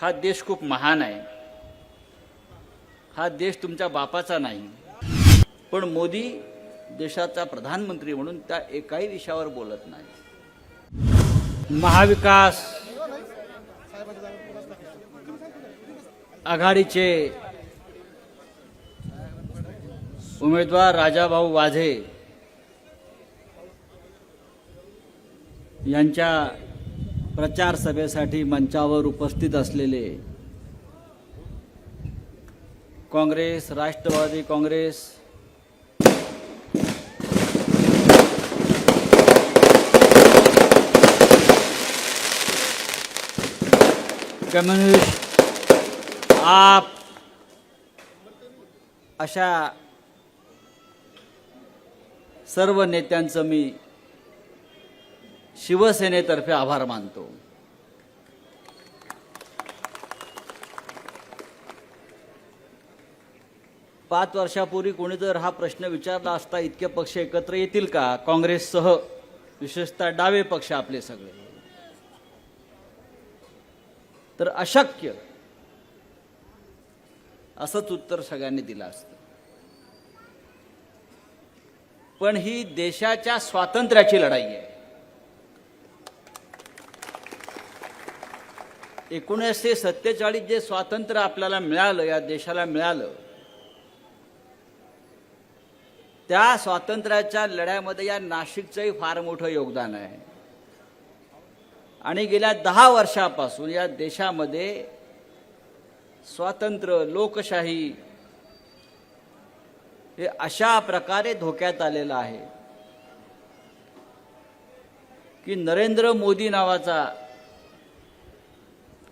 हा देश खूप महान आहे. हा देश तुमच्या बापाचा नाही. पण मोदी देशाचा प्रधानमंत्री म्हणून त्या एकाही विषयावर बोलत नाही. महाविकास आघाडीचे उमेदवार राजाभाऊ वाझे यांच्या प्रचार सभेसाठी मंचावर उपस्थित असलेले काँग्रेस राष्ट्रवादी काँग्रेस कम्युनिस्ट आप अशा सर्व नेत्यांचं मी शिवसेनेतर्फे आभार मानतो. पाच वर्षापूर्वी कोणी जर हा प्रश्न विचारला असता इतके पक्ष एकत्र येतील का? काँग्रेससह विशेषतः डावे पक्ष आपले सगळे. तर अशक्य असंच उत्तर सगळ्यांनी दिलं असतं. पण ही देशाच्या स्वातंत्र्याची लढाई आहे. एकोणीसशे सत्तेचाळीस जे स्वातंत्र्य आपल्याला मिळालं या देशाला मिळालं त्या स्वातंत्र्याच्या लढ्यामध्ये या नाशिकचंही फार मोठं योगदान आहे. आणि गेल्या दहा वर्षापासून या देशामध्ये स्वातंत्र्य लोकशाही हे अशा प्रकारे धोक्यात आलेलं आहे की नरेंद्र मोदी नावाचा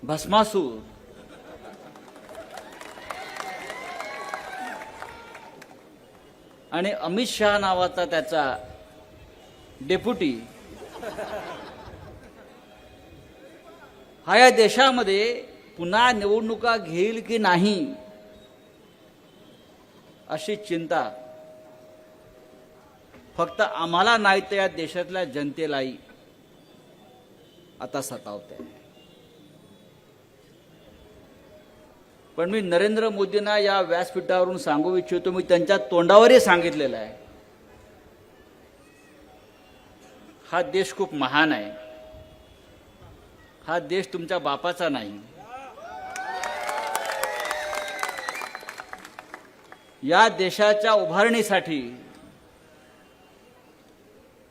भस्मासूर आणि अमित शहा नावाचा त्याचा डेप्युटी हा या देशामध्ये पुन्हा निवडणुका घेईल की नाही अशी चिंता फक्त आम्हाला नाही तर या देशातल्या जनतेलाही आता सतावते. पण मी नरेंद्र मोदींना या व्यासपीठावरून सांगू इच्छितो मी त्यांच्या तोंडावरही सांगितलेलं आहे. हा देश खूप महान आहे. हा देश तुमच्या बापाचा नाही. या देशाच्या उभारणीसाठी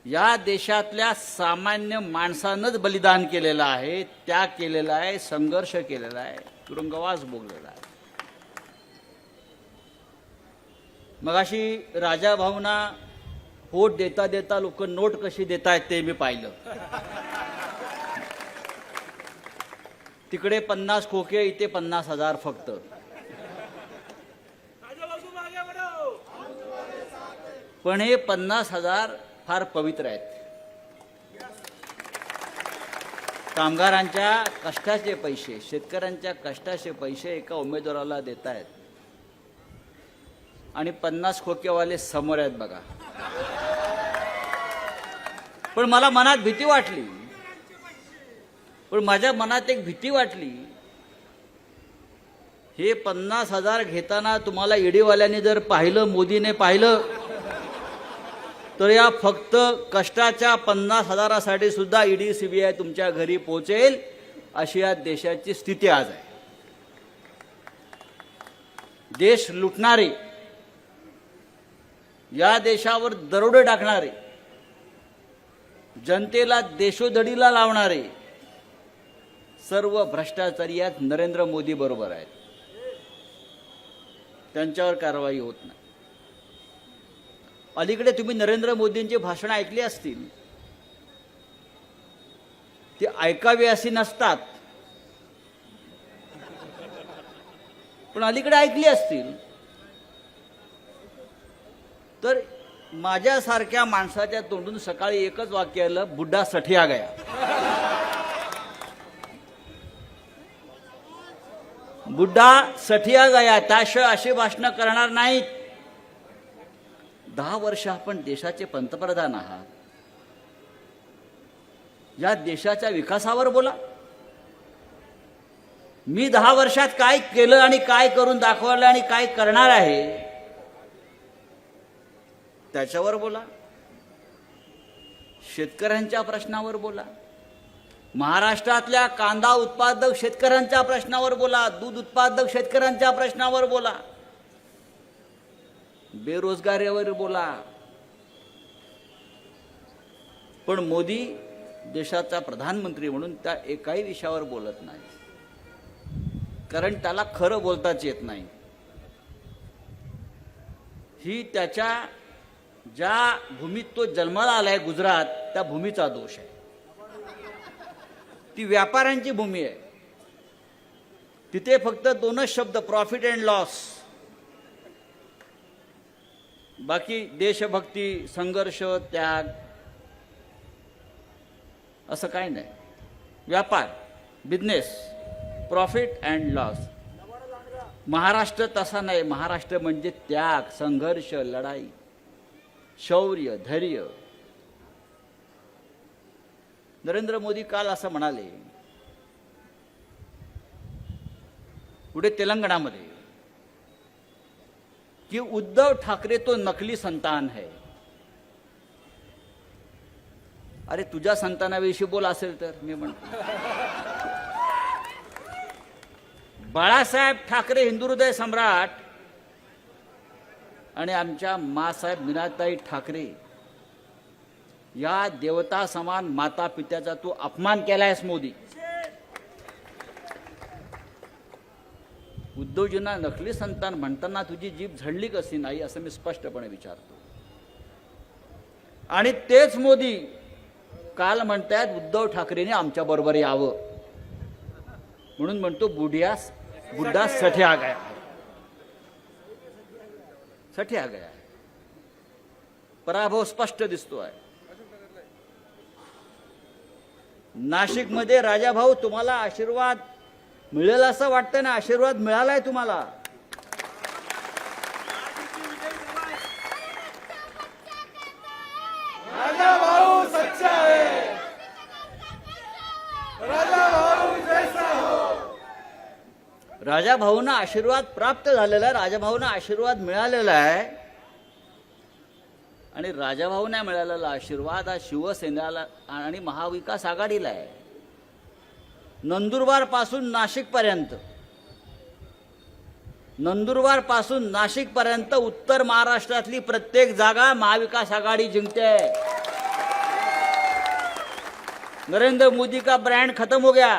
या देशातल्या सामान्य माणसानंच बलिदान केलेलं आहे त्याग केलेला आहे संघर्ष केलेला आहे. तुरुंगवास भोगलेला आहे. मग अशी राजा भाऊना होट देता देता लोक नोट कशी देत आहेत ते मी पाहिलं. तिकडे पन्नास खोके इथे पन्नास हजार फक्त. पण हे पन्नास हजार फार पवित्र आहेत. कामगारांच्या कष्टाचे पैसे शेतकऱ्यांच्या कष्टाचे पैसे एका उमेदवाराला देत आहेत आणि पन्नास खोकेवाले समोर आहेत बघा. पण मला मनात भीती वाटली. पण माझ्या मनात एक भीती वाटली. हे पन्नास हजार घेताना तुम्हाला ईडीवाल्यांनी जर पाहिलं मोदीने पाहिलं तर या फक्त कष्टाच्या पन्नास हजारासाठी सुद्धा ईडी आय तुमच्या घरी पोहोचेल अशी या देशाची स्थिती आज आहे. देश लुटणारे या देशावर दरोडे टाकणारे जनतेला देशोधडीला लावणारे सर्व भ्रष्टाचारी यात नरेंद्र मोदी बरोबर आहेत. त्यांच्यावर कारवाई होत नाही. अलीकडे तुम्ही नरेंद्र मोदींची भाषणं ऐकली असतील. ती ऐकावी अशी नसतात. पण अलीकडे ऐकली असतील. तर माझ्यासारख्या माणसाच्या तोंडून सकाळी एकच वाक्य आलं बुड्ढा सठिया गया. बुड्ढा सठिया गया त्याशिवाय अशी भाषणं करणार नाहीत. दहा वर्ष आपण देशाचे पंतप्रधान आहात. या देशाच्या विकासावर बोला. मी दहा वर्षात काय केलं आणि काय करून दाखवलं आणि काय करणार आहे त्याच्यावर बोला. शेतकऱ्यांच्या प्रश्नावर बोला. महाराष्ट्रातल्या कांदा उत्पादक शेतकऱ्यांच्या प्रश्नावर बोला. दूध उत्पादक शेतकऱ्यांच्या प्रश्नावर बोला. बेरोजगारीवर बोला. पण मोदी देशाचा प्रधानमंत्री म्हणून त्या एकाही विषयावर बोलत नाही. कारण त्याला खरं बोलताच येत नाही. ही त्याच्या ज्या भूमीत तो जन्माला आलाय गुजरात त्या भूमीचा दोष आहे. ती व्यापाऱ्यांची भूमी आहे. तिथे फक्त दोनच शब्द प्रॉफिट अँड लॉस बाकी देशभक्ती संघर्ष त्याग असं काही नाही. व्यापार business profit and loss Maharashtra तसा नाही. महाराष्ट्र म्हणजे त्याग संघर्ष लढाई शौर्य धैर्य. नरेंद्र मोदी काल असं म्हणाले पुढे तेलंगणामध्ये की उद्धव ठाकरे तो नकली संतान है। अरे तुझ्या संतानाविषयी बोल असेल तर मी म्हणतो. बाळासाहेब ठाकरे हिंदुहृदय सम्राट आणि आमच्या मासाहेब मीनाताई ठाकरे या देवता समान माता पित्याचा तू अपमान केलायस मोदी. उद्धवजींना नकली संतान म्हणताना तुझी जीभ झडली कशी नाही असं मी स्पष्टपणे विचारतो. आणि तेच मोदी काल म्हणतायत उद्धव ठाकरेने आमच्या बरोबर यावं. म्हणून म्हणतो बुढिया बुड्ढा सठे आ गया सठे आ गया पराभव स्पष्ट दिसतो आहे. नाशिकमध्ये राजाभाऊ तुम्हाला आशीर्वाद मिळेल असं वाटतं ना आशीर्वाद मिळालाय तुम्हाला. राजा भाऊ सच्चा है राजा भाऊ जैसा हो. राजाभाऊंना आशीर्वाद प्राप्त झालेला आहे राजाभाऊंना आशीर्वाद मिळालेला आहे. आणि राजाभाऊंना मिळालेला आशीर्वाद हा शिवसेनेला आणि महाविकास आघाडीला आहे. नंदुरबारपासून नाशिक पर्यंत नंदुरबारपासून नाशिक पर्यंत उत्तर महाराष्ट्रातली प्रत्येक जागा महाविकास आघाडी जिंकते. नरेंद्र मोदी का ब्रांड खत्म हो गया?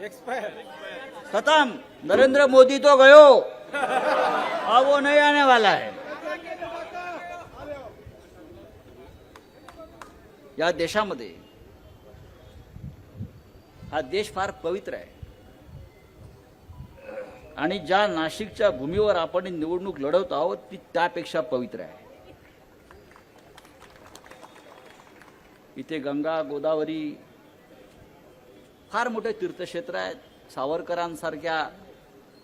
एक्सपायर खत्म. नरेंद्र मोदी तो गयो. अब वो नहीं आने वाला है. या देशामध्ये हा देश फार पवित्र आहे. आणि ज्या नाशिकच्या भूमीवर आपण निवडणूक लढवत आहोत ती त्यापेक्षा पवित्र आहे. इथे गंगा गोदावरी फार मोठे तीर्थक्षेत्र आहेत. सावरकरांसारख्या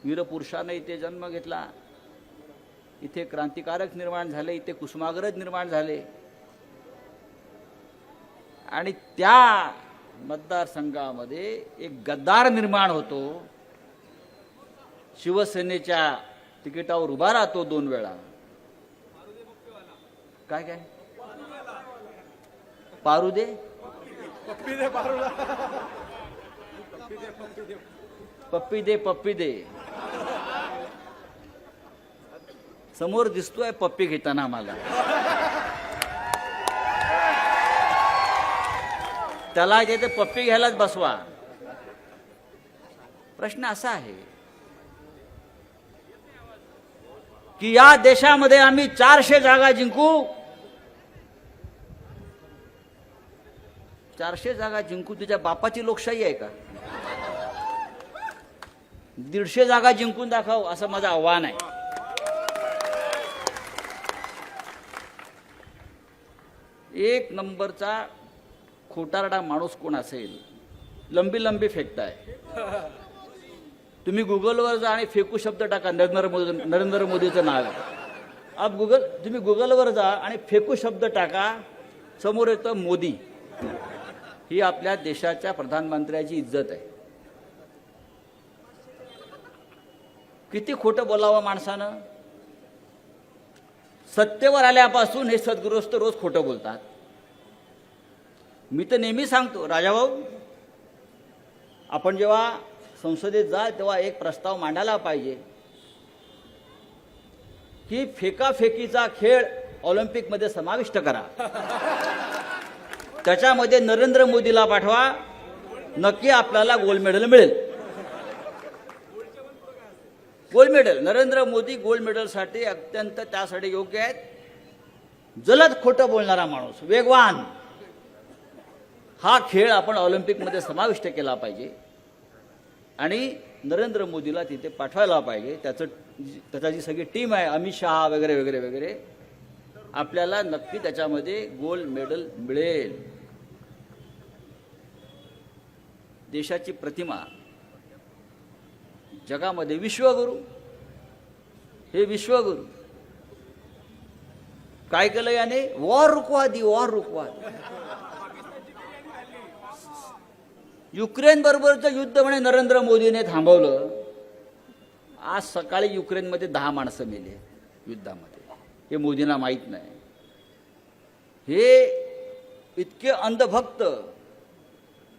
वीरपुरुषाने इथे जन्म घेतला. इथे क्रांतिकारक निर्माण झाले इथे कुसुमाग्रज निर्माण झाले. आणि त्या मतदारसंघामध्ये एक गद्दार निर्माण होतो. शिवसेनेच्या तिकिटावर उभा राहतो दोन वेळा. काय काय? पारुदे? पप्पी दे पप्पी दे पप्पी दे समोर दिसतोय पप्पी घेताना मला त्याला इथे पप्पी घ्यायलाच बसवा. प्रश्न असा आहे की या देशामध्ये आम्ही चारशे जागा जिंकू? चारशे जागा जिंकू तुझ्या बापाची लोकशाही आहे का? दीडशे जागा जिंकून दाखव असं माझं आव्हान आहे. एक नंबरचा खोटारडा माणूस कोण असेल? लंबी लंबी फेकताय. तुम्ही गुगलवर जा आणि फेकू शब्द टाका नरेंद्र मोदी नरेंद्र मोदीचं नाव. अब गुगल तुम्ही गुगलवर जा आणि फेकू शब्द टाका समोर येतं मोदी. ही आपल्या देशाच्या प्रधानमंत्र्याची इज्जत आहे. किती खोटं बोलावं माणसानं? सत्तेवर आल्यापासून हे सद्गृहस्थ रोज खोटं बोलतात. मी तर नेहमी सांगतो राजाभाऊ आपण जेव्हा संसदेत जाल तेव्हा एक प्रस्ताव मांडायला पाहिजे की फेकाफेकीचा खेळ ऑलिम्पिकमध्ये समाविष्ट करा. त्याच्यामध्ये नरेंद्र मोदीला पाठवा नक्की आपल्याला गोल्ड मेडल मिळेल. Gold medal Narendra Modi gold मेडलसाठी अत्यंत त्यासाठी योग्य आहेत. जलद खोटं बोलणारा माणूस वेगवान. हा खेळ आपण ऑलिम्पिकमध्ये समाविष्ट केला पाहिजे. आणि नरेंद्र मोदीला तिथे पाठवायला पाहिजे. त्याचं त्याचा जी सगळी टीम आहे अमित शहा वगैरे वगैरे वगैरे आपल्याला नक्की त्याच्यामध्ये गोल्ड मेडल मिळेल. देशाची प्रतिमा जगामध्ये विश्वगुरु हे विश्वगुरु. काय केलं याने? वॉर रुकवा दी वॉर रुकवा युक्रेन बरोबरचं युद्ध म्हणे नरेंद्र मोदीने थांबवलं. आज सकाळी युक्रेनमध्ये दहा माणसं मेले युद्धामध्ये. हे मोदींना माहीत नाही. हे इतके अंधभक्त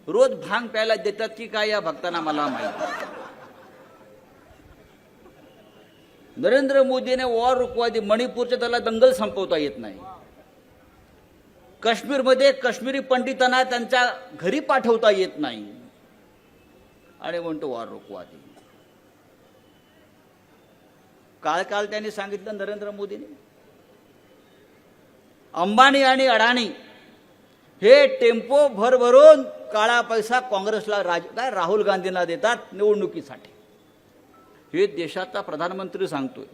रोज भांग प्यायला देतात की काय या भक्तांना मला माहीत नाही. नरेंद्र मोदीने वॉर रुकवादी मणिपूरच्या त्याला दंगल संपवता येत नाही. काश्मीरमध्ये काश्मीरी पंडितांना त्यांच्या घरी पाठवता येत नाही. आणि म्हणतो वार रोखवादी काल काल त्यांनी सांगितलं नरेंद्र मोदीने. अंबानी आणि अडाणी हे टेम्पो भरभरून काळा पैसा काँग्रेसला राज काय राहुल गांधींना देतात निवडणुकीसाठी. हे देशाचा प्रधानमंत्री सांगतोय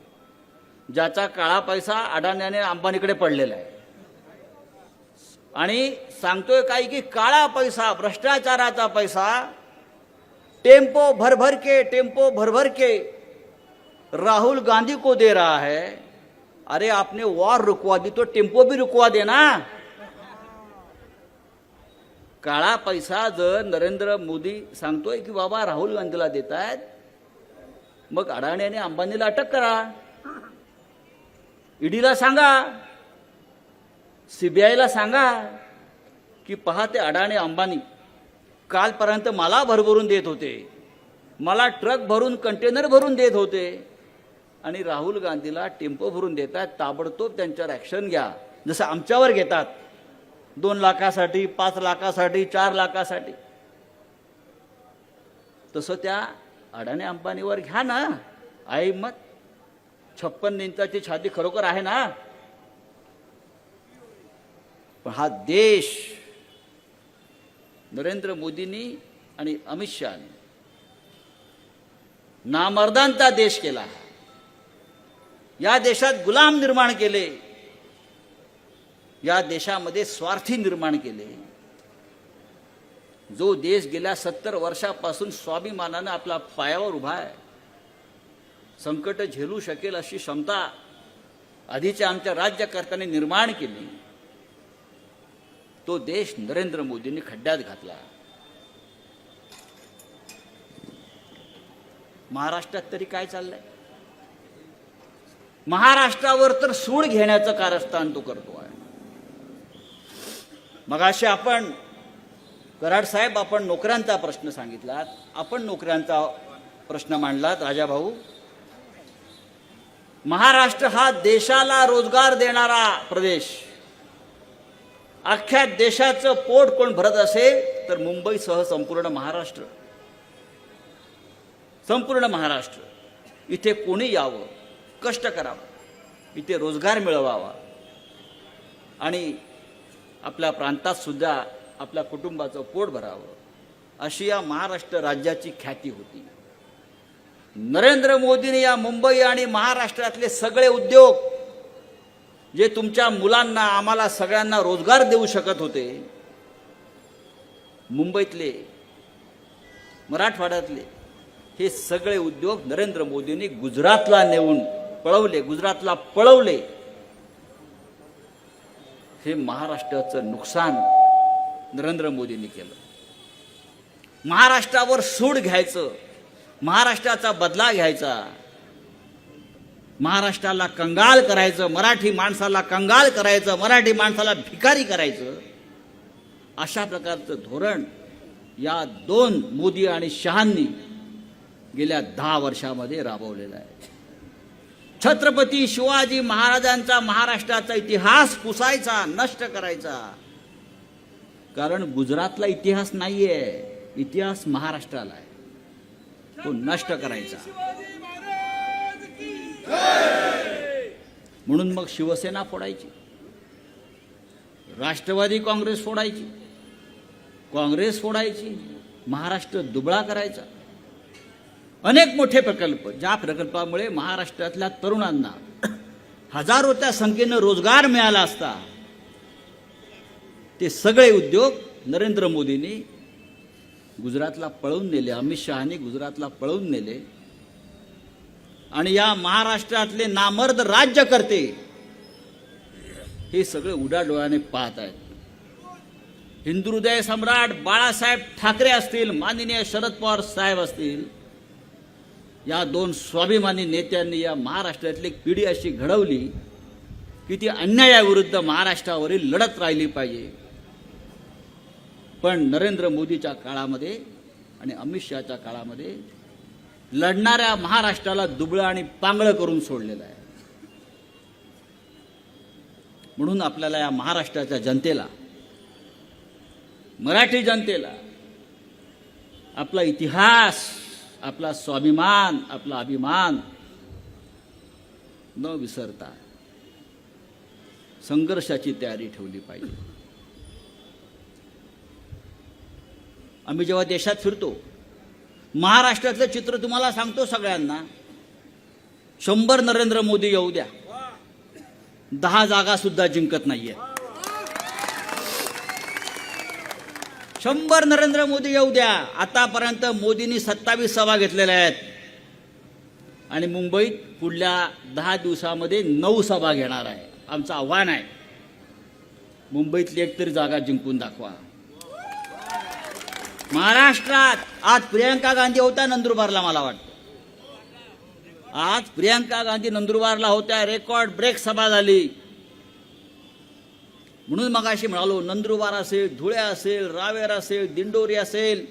ज्याचा काळा पैसा अडाणी आणि अंबानीकडे पडलेला आहे. आणि सांगतोय काय की काळा पैसा भ्रष्टाचाराचा पैसा टेम्पो भरभर के टेम्पो भरभर के राहुल गांधी को दे रहा है. अरे आपने वॉर रुकवा दी तो टेम्पो भी रुकवा देना. काळा पैसा जर नरेंद्र मोदी सांगतोय की बाबा राहुल गांधीला देत आहेत मग अडाणी आणि अंबानीला अटक करा. ईडीला सांगा. सीबीआयला सांगा की पहा ते अडाणी अंबानी कालपर्यंत मला भरभरून देत होते. मला ट्रक भरून कंटेनर भरून देत होते. आणि राहुल गांधीला टेम्पो भरून देतात ताबडतोब त्यांच्यावर ॲक्शन घ्या. जसं आमच्यावर घेतात. दोन लाखासाठी पाच लाखासाठी चार लाखासाठी. तसं त्या अडाणी अंबानीवर घ्या ना. आई मत छप्पन इंचाची छाती खरोखर आहे ना? पण हा देश नरेंद्र मोदींनी आणि अमित शहानी नामर्दांचा देश केला. या देशात गुलाम निर्माण केले. या देशामध्ये स्वार्थी निर्माण केले. जो देश गेल्या सत्तर वर्षापासून स्वाभिमानानं आपला पायावर उभा आहे संकट झेलू शकेल अशी क्षमता आधीच्या आमच्या राज्यकर्त्यांनी निर्माण केली. तो देश नरेंद्र मोदींनी खड्ड्यात घातला. महाराष्ट्रात तरी काय चाललंय? महाराष्ट्रावर तर सूड घेण्याचं कारस्थान तो करतो आहे. मग असे आपण कराड साहेब आपण नोकऱ्यांचा प्रश्न सांगितलात. आपण नोकऱ्यांचा प्रश्न मांडलात राजाभाऊ. महाराष्ट्र हा देशाला रोजगार देणारा प्रदेश. अख्ख्या देशाचं पोट कोण भरत असेल तर मुंबईसह संपूर्ण महाराष्ट्र. संपूर्ण महाराष्ट्र. इथे कोणी यावं कष्ट करावं इथे रोजगार मिळवावा. आणि आपल्या प्रांतात सुद्धा आपल्या कुटुंबाचं पोट भरावं अशी या महाराष्ट्र राज्याची ख्याती होती. नरेंद्र मोदीने या मुंबई आणि महाराष्ट्रातले सगळे उद्योग जे तुमच्या मुलांना आम्हाला सगळ्यांना रोजगार देऊ शकत होते मुंबईतले मराठवाड्यातले हे सगळे उद्योग नरेंद्र मोदींनी गुजरातला नेऊन पळवले गुजरातला पळवले. हे महाराष्ट्राचं नुकसान नरेंद्र मोदींनी केलं. महाराष्ट्रावर सूड घ्यायचं महाराष्ट्राचा बदला घ्यायचा. महाराष्ट्राला कंगाल करायचं मराठी माणसाला कंगाल करायचं मराठी माणसाला भिकारी करायचं अशा प्रकारचं धोरण या दोन मोदी आणि शहांनी गेल्या दहा वर्षामध्ये राबवलेलं आहे. छत्रपती शिवाजी महाराजांचा महाराष्ट्राचा इतिहास पुसायचा नष्ट करायचा. कारण गुजरातला इतिहास नाहीये इतिहास महाराष्ट्राला आहे. तो नष्ट करायचा. म्हणून मग शिवसेना फोडायची. राष्ट्रवादी काँग्रेस फोडायची. काँग्रेस फोडायची. महाराष्ट्र दुबळा करायचा. अनेक मोठे प्रकल्प ज्या प्रकल्पामुळे महाराष्ट्रातल्या तरुणांना हजारोच्या संख्येनं रोजगार मिळाला असता ते सगळे उद्योग नरेंद्र मोदींनी गुजरातला पळवून नेले अमित शहानी गुजरातला पळवून नेले. आणि या महाराष्ट्रातले नामर्द राज्यकर्ते हे सगळे उडा डोळ्याने पाहत आहेत. हिंदुहृदय सम्राट बाळासाहेब ठाकरे असतील माननीय शरद पवार साहेब असतील या दोन स्वाभिमानी नेत्यांनी या महाराष्ट्रातली पिढी अशी घडवली की ती अन्यायाविरुद्ध महाराष्ट्रावरील लढत राहिली पाहिजे. पण नरेंद्र मोदीच्या काळामध्ये आणि अमित शहाच्या काळामध्ये लढणाऱ्या महाराष्ट्राला दुबळं आणि पांगळं करून सोडलेलं आहे. म्हणून आपल्याला या महाराष्ट्राच्या जनतेला मराठी जनतेला आपला इतिहास आपला स्वाभिमान आपला अभिमान न विसरता संघर्षाची तयारी ठेवली पाहिजे. आम्ही जेव्हा देशात फिरतो महाराष्ट्रातलं चित्र तुम्हाला सांगतो सगळ्यांना. शंभर नरेंद्र मोदी येऊ द्या. दहा जागा सुद्धा जिंकत नाहीये. शंभर नरेंद्र मोदी येऊ द्या. आतापर्यंत मोदींनी सत्तावीस सभा घेतलेल्या आहेत. आणि मुंबईत पुढल्या दहा दिवसामध्ये नऊ सभा घेणार आहे. आमचं आव्हान आहे. मुंबईतली एक तरी जागा जिंकून दाखवा. महाराष्ट्रात आज प्रियंका गांधी होत्या नंदुरबारला मला वाटतं. आज प्रियंका गांधी नंदुरबारला होत्या रेकॉर्ड ब्रेक सभा झाली. म्हणून मग अशी म्हणालो नंदुरबार असेल धुळे असेल रावेर असेल दिंडोरी असेल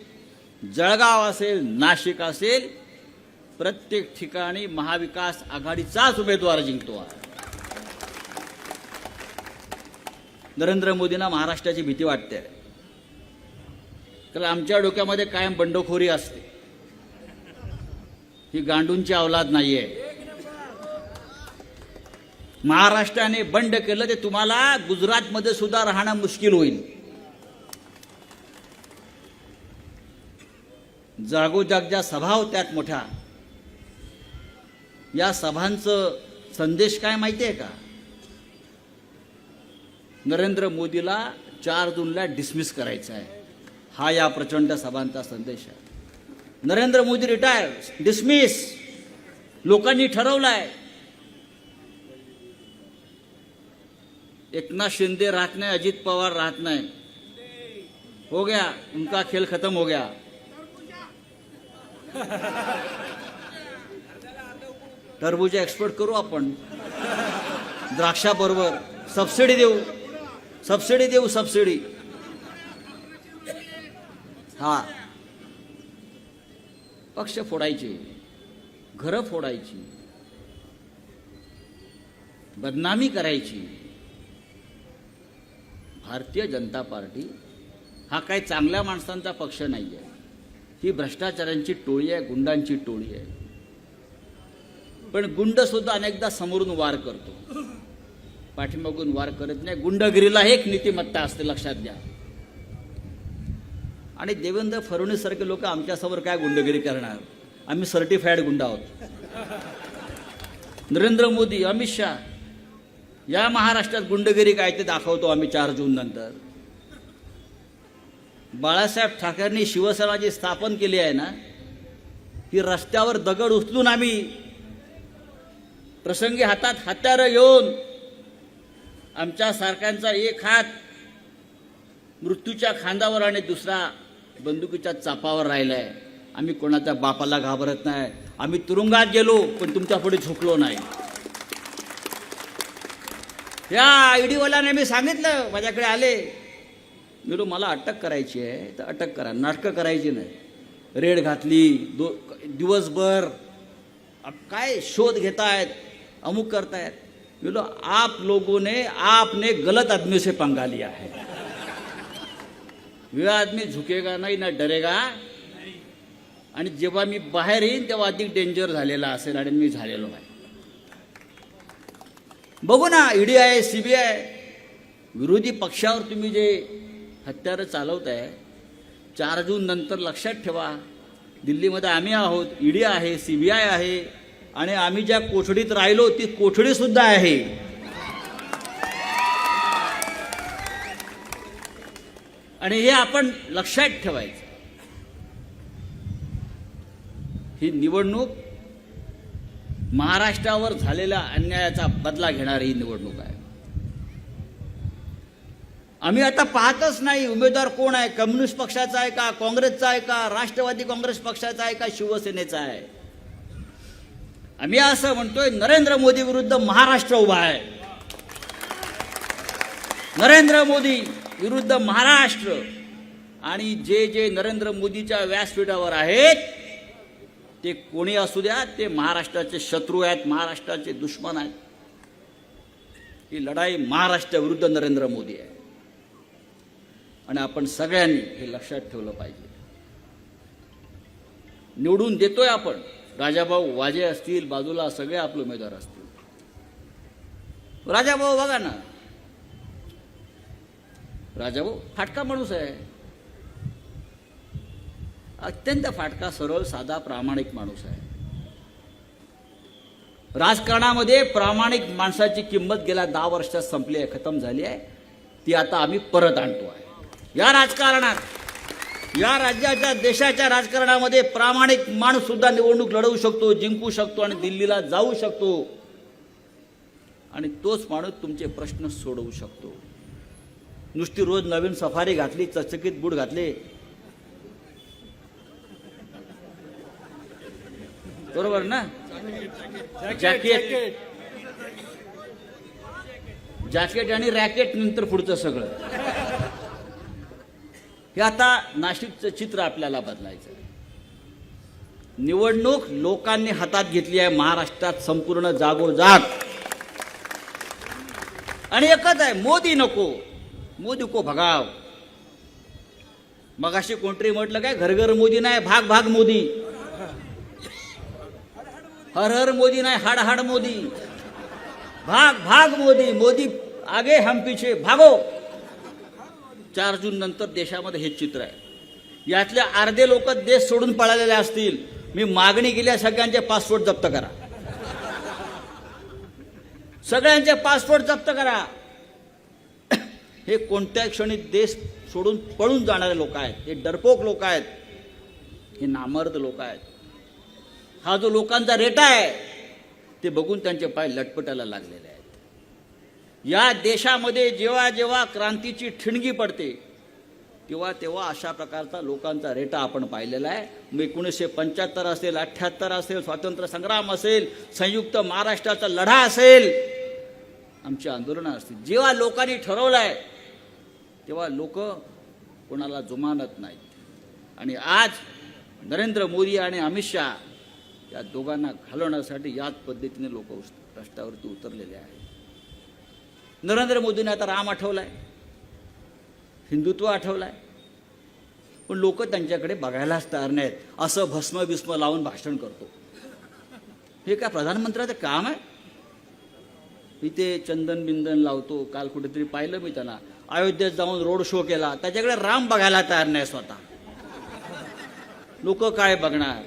जळगाव असेल नाशिक असेल प्रत्येक ठिकाणी महाविकास आघाडीचाच उमेदवार जिंकतो नरेंद्र मोदींना महाराष्ट्राची भीती वाटते. तर आमच्या डोक्यामध्ये कायम बंडखोरी असते. ही गांडूंची अवलाद नाहीये. महाराष्ट्राने बंड केलं ते तुम्हाला गुजरातमध्ये सुद्धा राहणं मुश्किल होईल. जागोजाग ज्या सभा होत्यात मोठ्या. या सभांचं संदेश काय माहिती आहे का? नरेंद्र मोदीला चार जूनला डिसमिस करायचं आहे हा या प्रचंड सभांचा संदेश आहे. नरेंद्र मोदी रिटायर डिसमिस लोकांनी ठरवलंय. एकनाथ शिंदे राहत नाही अजित पवार राहत नाही. हो गया उनका खेल खत्म हो गया. टरबूज एक्सपोर्ट करू आपण. द्राक्षाबरोबर सबसिडी देऊ. सबसिडी देऊ सबसिडी हा. पक्ष फोडायचे घरं फोडायची बदनामी करायची. भारतीय जनता पार्टी हा काही चांगल्या माणसांचा पक्ष नाही आहे ही भ्रष्टाचारांची टोळी आहे गुंडांची टोळी आहे. पण गुंड सुद्धा अनेकदा समोरून वार करतो. पाठीमागून वार करत नाही. गुंडगिरीला एक नीतिमत्ता असते लक्षात घ्या. आणि देवेंद्र फडणवीससारखे लोक आमच्यासमोर काय गुंडगिरी करणार? आम्ही सर्टिफाईड गुंड आहोत. नरेंद्र मोदी अमित शहा या महाराष्ट्रात गुंडगिरी काय ते दाखवतो आम्ही चार जून नंतर. बाळासाहेब ठाकरेंनी शिवसेना जी स्थापन केली आहे ना की रस्त्यावर दगड उचलून आम्ही प्रसंगी हातात हत्यारं घेऊन आमच्या सारख्यांचा एक हात मृत्यूच्या खांदावर आणि दुसरा बंदुकीच्या चापावर राहिलाय. आम्ही कोणाच्या बापाला घाबरत नाही. आम्ही तुरुंगात गेलो पण तुमच्यापुढे झुकलो नाही. या ईडीवाल्याने मी सांगितलं माझ्याकडे आले. मी मला अटक करायची आहे. तर अटक करा नाटकं करायची नाही. रेड घातली दो दिवसभर काय शोध घेतायत अमुक करतायत. मी बोलो आप लोगों ने आपने गलत आदमी से पंगा लिया है. वे आदमी झुकेगा नाही ना डरेगा. आणि जेव्हा मी बाहेर येईन तेव्हा अधिक डेंजर झालेला असेल आणि मी झालेलो आहे. बघू ना ईडी आहे सीबीआय विरोधी पक्षावर तुम्ही जे हत्यारं चालवत आहे चार जून नंतर लक्षात ठेवा. दिल्लीमध्ये आम्ही आहोत ईडी आहे सीबीआय आहे. आणि आम्ही ज्या कोठडीत राहिलो ती कोठडीसुद्धा आहे. आणि हे आपण लक्षात ठेवायचं. ही निवडणूक महाराष्ट्रावर झालेल्या अन्यायाचा बदला घेणारी ही निवडणूक आहे. आम्ही आता पाहतच नाही उमेदवार कोण आहे कम्युनिस्ट पक्षाचा आहे का काँग्रेसचा आहे का राष्ट्रवादी काँग्रेस पक्षाचा आहे का शिवसेनेचा आहे. आम्ही असं म्हणतोय नरेंद्र मोदी विरुद्ध महाराष्ट्र उभा आहे. नरेंद्र मोदी विरुद्ध महाराष्ट्र आणि जे जे नरेंद्र मोदीच्या व्यासपीठावर आहेत ते कोणी असू द्या ते महाराष्ट्राचे शत्रू आहेत महाराष्ट्राचे दुश्मन आहेत. ही लढाई महाराष्ट्र विरुद्ध नरेंद्र मोदी आहे. आणि आपण सगळ्यांनी हे लक्षात ठेवलं पाहिजे. निवडून देतोय आपण. राजाभाऊ वाजे असतील बाजूला सगळे आपले उमेदवार असतील. राजाभाऊ बघा ना. राजाभाऊ फाटका माणूस आहे. अत्यंत फाटका सरळ साधा प्रामाणिक माणूस आहे. राजकारणामध्ये प्रामाणिक माणसाची किंमत गेल्या दहा वर्षात संपली आहे खतम झाली आहे. ती आता आम्ही परत आणतो आहे. या राजकारणात या राज्याच्या देशाच्या राजकारणामध्ये प्रामाणिक माणूस सुद्धा निवडणूक लढवू शकतो जिंकू शकतो आणि दिल्लीला जाऊ शकतो. आणि तोच माणूस तुमचे प्रश्न सोडवू शकतो. नुसती रोज नवीन सफारी घातली चचकीत बूट घातले. बरोबर ना? जॅकेट. जॅकेट आणि रॅकेट नंतर पुढचं सगळं. हे आता नाशिकचं चित्र आपल्याला बदलायचं निवडणूक लोकांनी हातात घेतली आहे महाराष्ट्रात संपूर्ण जागोजाग. आणि एकच आहे मोदी नको. मोदी को भगाव मगाशी कोणतरी म्हटलं काय घर घर मोदी नाही भाग भाग मोदी. हर हर मोदी नाही हाड हाड मोदी. भाग भाग मोदी मोदी आगे हम पीछे भागो. चार जून नंतर देशामध्ये हे चित्र आहे. यातले अर्धे लोक देश सोडून पळालेले असतील. मी मागणी केल्या सगळ्यांचे पासपोर्ट जप्त करा. सगळ्यांचे पासपोर्ट जप्त करा. हे कोणत्या क्षणी देश सोडून पळून जाणारे लोक आहेत हे डरपोक लोक आहेत हे नामर्द लोक आहेत. हा जो लोकांचा रेटा आहे ते बघून त्यांचे पाय लटपटायला लागलेले आहेत. या देशामध्ये जेव्हा जेव्हा क्रांतीची ठिणगी पडते तेव्हा तेव्हा अशा प्रकारचा लोकांचा रेटा आपण पाहिलेला आहे. मग एकोणीसशे पंच्याहत्तर असेल अठ्ठ्याहत्तर असेल स्वातंत्र्य संग्राम असेल संयुक्त महाराष्ट्राचा लढा असेल आमची आंदोलनं असतील. जेव्हा लोकांनी ठरवलं आहे तेव्हा लोक कोणाला जुमानत नाहीत. आणि आज नरेंद्र मोदी आणि अमित शहा या दोघांना घालवण्यासाठी याच पद्धतीने लोक रस्त्यावरती उतरलेले आहेत. नरेंद्र मोदीने आता राम आठवलाय हिंदुत्व आठवलाय पण लोक त्यांच्याकडे बघायलाच तयार नाहीत. असं भस्म बिस्म लावून भाषण करतो. हे काय प्रधानमंत्र्याचं काम आहे? इथे चंदन बिंदन लावतो काल कुठेतरी पाहिलं मी त्यांना अयोध्येत जाऊन रोड शो केला. त्याच्याकडे राम बघायला तयार नाही स्वतः. लोक काय बघणार?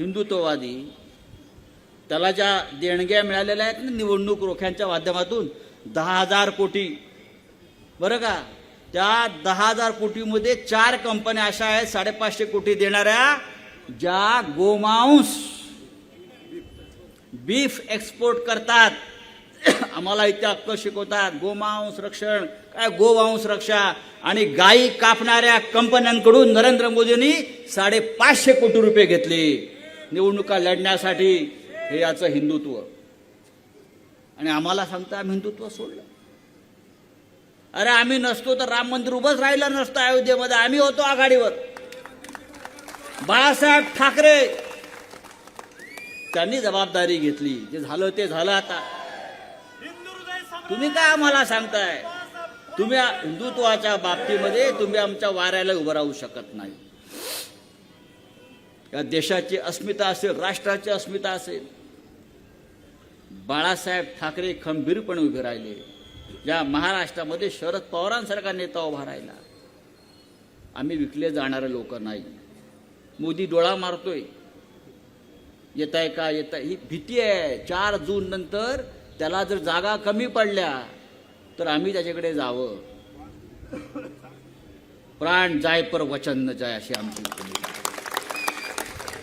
हिंदुत्ववादी त्याला ज्या देणग्या मिळालेल्या आहेत ना निवडणूक रोख्यांच्या माध्यमातून दहा हजार कोटी. बरं का? त्या दहा हजार कोटीमध्ये चार कंपन्या अशा आहेत साडेपाचशे कोटी देणाऱ्या ज्या गोमांस बीफ एक्सपोर्ट करतात. आम्हाला इथे हक्क शिकवतात. गोमांस रक्षण. काय गोवंश रक्षा आणि गायी कापणाऱ्या कंपन्यांकडून नरेंद्र मोदींनी साडेपाचशे कोटी रुपये घेतले. निवडणुका लढण्यासाठी हे याचं हिंदुत्व. आणि आम्हाला सांगता आम्ही हिंदुत्व सोडलं. अरे आम्ही नसतो तर राम मंदिर उभंच राहिलं नसतं अयोध्येमध्ये. आम्ही होतो आघाडीवर. बाळासाहेब ठाकरे त्यांनी जबाबदारी घेतली. जे झालं ते झालं आता. तुम्ही काय आम्हाला सांगताय? तुम्ही हिंदुत्वाच्या बाबतीमध्ये तुम्ही आमच्या वाऱ्याला उभं राहू शकत नाही. या देशाची अस्मिता असेल राष्ट्राची अस्मिता असेल. बाळासाहेब ठाकरे खंबीरपणे उभे राहिले. या महाराष्ट्रामध्ये शरद पवारांसारखा नेता उभा राहिला. आम्ही विकले जाणारे लोक नाही. मोदी डोळा मारतोय. येत आहे का येत ही भीती आहे. चार जून नंतर त्याला जर जागा कमी पडल्या तर आम्ही त्याच्याकडे जावं. प्राण जाय पर वचन न जाय अशी आमची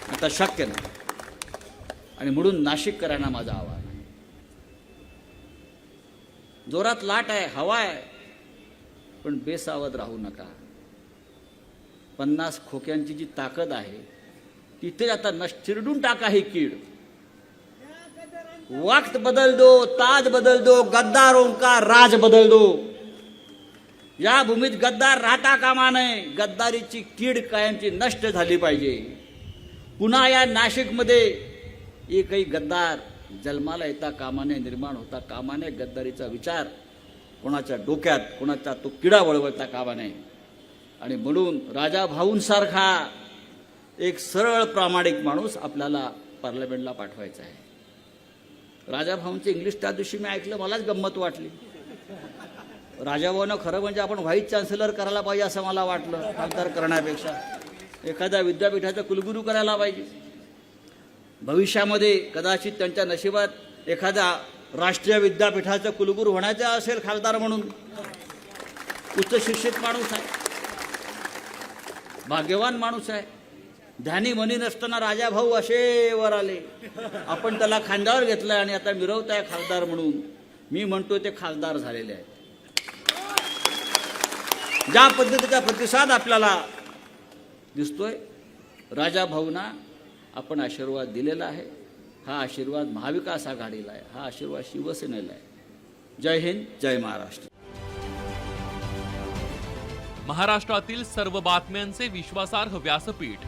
आता शक्य नाही. आणि म्हणून नाशिककरांना माझं आव्हान आहे. जोरात लाट आहे हवा आहे पण बेसावध राहू नका. पन्नास खोक्यांची जी ताकद आहे तिथे आता नश चिरडून टाका ही कीड. वक्त बदल दो ताज बदल दो गद्दारों का राज बदल दो। या भूमीत गद्दार राहता कामा नये गद्दारीची कीड कायमची नष्ट झाली पाहिजे. पुन्हा या नाशिकमध्ये एकही गद्दार जन्माला येता कामाने निर्माण होता कामाने गद्दारीचा विचार कोणाच्या डोक्यात कोणाचा तो किडा वळवळता कामा नये. आणि म्हणून राजा भाऊंसारखा एक सरळ प्रामाणिक माणूस आपल्याला पार्लमेंटला पाठवायचा आहे. राजाभाऊंचं इंग्लिश त्या दिवशी मी ऐकलं मलाच गंमत वाटली. राजाभाऊनं खरं म्हणजे आपण व्हाईस चान्सलर करायला पाहिजे असं मला वाटलं खासदार करण्यापेक्षा. एखाद्या विद्यापीठाचा कुलगुरू करायला पाहिजे. भविष्यामध्ये कदाचित त्यांच्या नशिबात एखाद्या राष्ट्रीय विद्यापीठाचा कुलगुरू होण्याचा असेल खासदार म्हणून. उच्च शिक्षित माणूस आहे. भाग्यवान माणूस आहे. ध्यानी मनी नसताना राजा भाऊ असे वर आले. आपण त्याला खांद्यावर घेतलंय आणि आता मिरवताय खासदार म्हणून. मी म्हणतो ते खासदार झालेले आहेत. ज्या पद्धतीचा प्रतिसाद आपल्याला दिसतोय राजा भाऊना आपण आशीर्वाद दिलेला आहे. हा आशीर्वाद महाविकास आघाडीला आहे. हा आशीर्वाद शिवसेनेला आहे. जय हिंद जय महाराष्ट्र. महाराष्ट्रातील सर्व बातम्यांचे विश्वासार्ह व्यासपीठ.